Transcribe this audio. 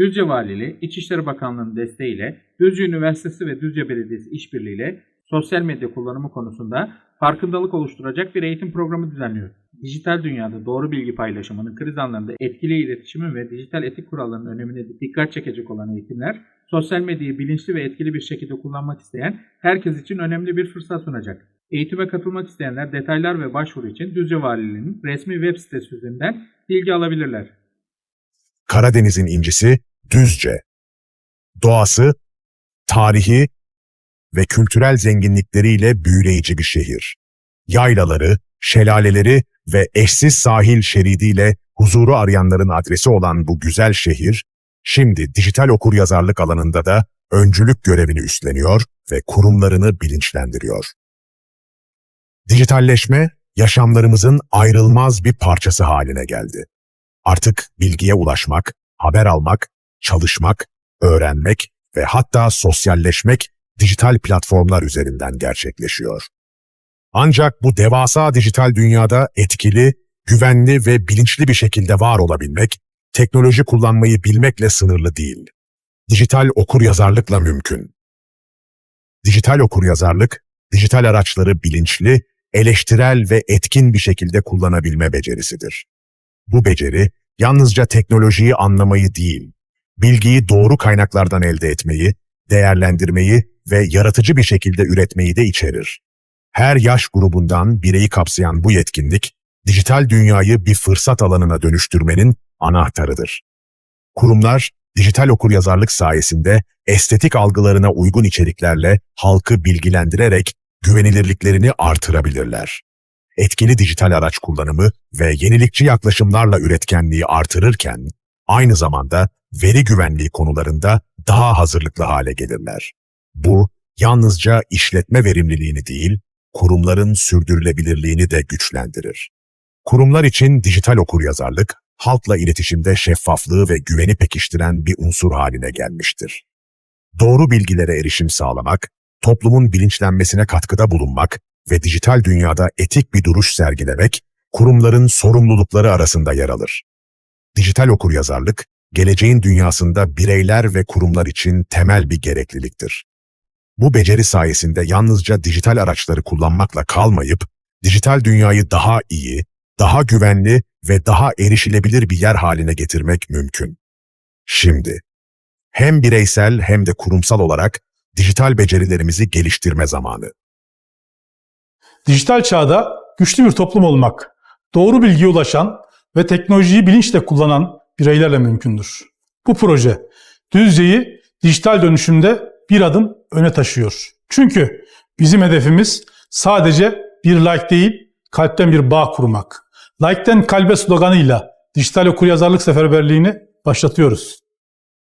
Düzce Valiliği, İçişleri Bakanlığı'nın desteğiyle Düzce Üniversitesi ve Düzce Belediyesi işbirliğiyle sosyal medya kullanımı konusunda farkındalık oluşturacak bir eğitim programı düzenliyor. Dijital dünyada doğru bilgi paylaşımının kriz anlarında etkili iletişimin ve dijital etik kurallarının önemine dikkat çekecek olan eğitimler, sosyal medyayı bilinçli ve etkili bir şekilde kullanmak isteyen herkes için önemli bir fırsat sunacak. Eğitime katılmak isteyenler detaylar ve başvuru için Düzce Valiliği'nin resmi web sitesi üzerinden bilgi alabilirler. Karadeniz'in incisi Düzce. Doğası, tarihi ve kültürel zenginlikleriyle büyüleyici bir şehir. Yaylaları, şelaleleri ve eşsiz sahil şeridiyle huzuru arayanların adresi olan bu güzel şehir, şimdi dijital okuryazarlık alanında da öncülük görevini üstleniyor ve kurumlarını bilinçlendiriyor. Dijitalleşme, yaşamlarımızın ayrılmaz bir parçası haline geldi. Artık bilgiye ulaşmak, haber almak, çalışmak, öğrenmek ve hatta sosyalleşmek dijital platformlar üzerinden gerçekleşiyor. Ancak bu devasa dijital dünyada etkili, güvenli ve bilinçli bir şekilde var olabilmek, teknoloji kullanmayı bilmekle sınırlı değil. Dijital okuryazarlıkla mümkün. Dijital okuryazarlık, dijital araçları bilinçli, eleştirel ve etkin bir şekilde kullanabilme becerisidir. Bu beceri, yalnızca teknolojiyi anlamayı değil, bilgiyi doğru kaynaklardan elde etmeyi, değerlendirmeyi ve yaratıcı bir şekilde üretmeyi de içerir. Her yaş grubundan bireyi kapsayan bu yetkinlik, dijital dünyayı bir fırsat alanına dönüştürmenin anahtarıdır. Kurumlar, dijital okuryazarlık sayesinde estetik algılarına uygun içeriklerle halkı bilgilendirerek güvenilirliklerini artırabilirler. Etkili dijital araç kullanımı ve yenilikçi yaklaşımlarla üretkenliği artırırken, aynı zamanda veri güvenliği konularında daha hazırlıklı hale gelirler. Bu, yalnızca işletme verimliliğini değil, kurumların sürdürülebilirliğini de güçlendirir. Kurumlar için dijital okuryazarlık, halkla iletişimde şeffaflığı ve güveni pekiştiren bir unsur haline gelmiştir. Doğru bilgilere erişim sağlamak, toplumun bilinçlenmesine katkıda bulunmak ve dijital dünyada etik bir duruş sergilemek, kurumların sorumlulukları arasında yer alır. Dijital okuryazarlık, geleceğin dünyasında bireyler ve kurumlar için temel bir gerekliliktir. Bu beceri sayesinde yalnızca dijital araçları kullanmakla kalmayıp, dijital dünyayı daha iyi, daha güvenli ve daha erişilebilir bir yer haline getirmek mümkün. Şimdi, hem bireysel hem de kurumsal olarak dijital becerilerimizi geliştirme zamanı. Dijital çağda güçlü bir toplum olmak, doğru bilgiye ulaşan ve teknolojiyi bilinçle kullanan bireylerle mümkündür. Bu proje Düzce'yi dijital dönüşümde bir adım öne taşıyor. Çünkü bizim hedefimiz sadece bir like değil, kalpten bir bağ kurmak. Like'ten kalbe sloganıyla dijital okuryazarlık seferberliğini başlatıyoruz.